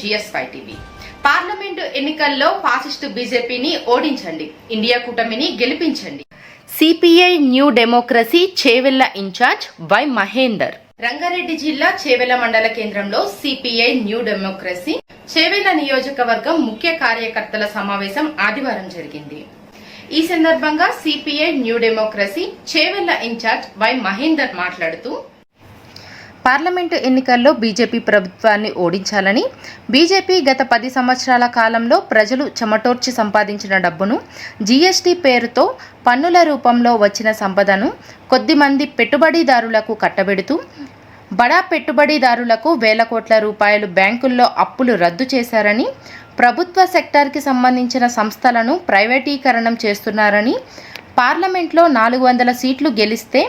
GSY TV. Parliament ఎన్నికల్లో fascist బీజేపీని ఓడించండి. ఇండియా కూటమిని గెలిపించండి. CPI new democracy Chevella incharge Y Mahender. Rangareddy జిల్లా చేవెళ్ళ మండల కేంద్రంలో సిపిఐ న్యూ డెమోక్రసీ చేవెళ్ళ నియోజకవర్గం ముఖ్య కార్యకర్తల సమావేశం ఆదివారం జరిగింది. ఈ సందర్భంగా CPI new democracy Chevella incharge Y Mahender మాట్లాడుతూ పార్లమెంటు ఎన్నికల్లో బీజేపీ ప్రభుత్వాన్ని ఓడించాలని బీజేపీ గత పది సంవత్సరాల కాలంలో ప్రజలు చెమటోర్చి సంపాదించిన డబ్బును జీఎస్టీ పేరుతో పన్నుల రూపంలో వచ్చిన సంపదను కొద్దిమంది పెట్టుబడిదారులకు కట్టబెడుతూ బడా పెట్టుబడిదారులకు వేల కోట్ల రూపాయలు బ్యాంకుల్లో అప్పులు రద్దు చేశారని ప్రభుత్వ సెక్టార్కి సంబంధించిన సంస్థలను ప్రైవేటీకరణం చేస్తున్నారని పార్లమెంట్లో నాలుగు వందల సీట్లు గెలిస్తే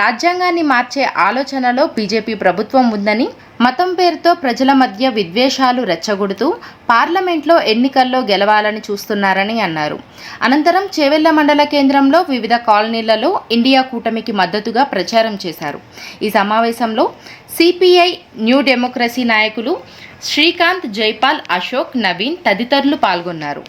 రాజ్యాంగాన్ని మార్చే ఆలోచనలో బీజేపీ ప్రభుత్వం ఉందని మతం పేరుతో ప్రజల మధ్య విద్వేషాలు రెచ్చగొడుతూ పార్లమెంట్లో ఎన్నికల్లో గెలవాలని చూస్తున్నారని అన్నారు. అనంతరం చేవెళ్ళ మండల కేంద్రంలో వివిధ కాలనీలలో ఇండియా కూటమికి మద్దతుగా ప్రచారం చేశారు. ఈ సమావేశంలో సిపిఐ న్యూ డెమోక్రసీ నాయకులు శ్రీకాంత్ జైపాల్ అశోక్ నవీన్ తదితరులు పాల్గొన్నారు.